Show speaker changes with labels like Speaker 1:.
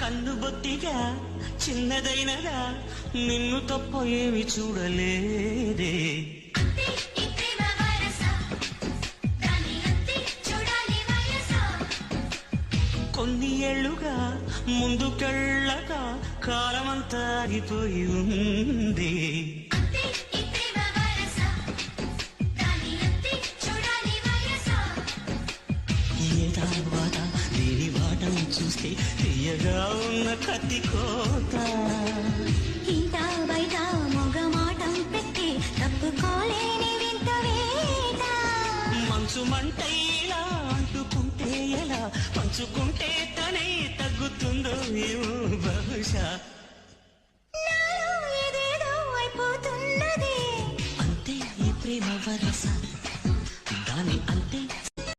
Speaker 1: కన్ను బొత్తిగా చిన్నదైనదా నిన్ను తప్ప ఏమి చూడలేదే. కొన్ని ఏళ్ళుగా ముందుకెళ్ళక కాలమంతా ఆగిపోయి ఉంది. చూస్తే తీయగా ఉన్న కత్తి కోత.
Speaker 2: ఇంట బయట మొగమాటం పెట్టి తప్పుకోలేని వింత వేట
Speaker 1: మంచు మంటైలా అంటుకుంటే ఎలా? పంచుకుంటే తనే తగ్గుతుందో ఏమో బహుశా. అంతే ఈ ప్రేమ వరస? దాని అంతే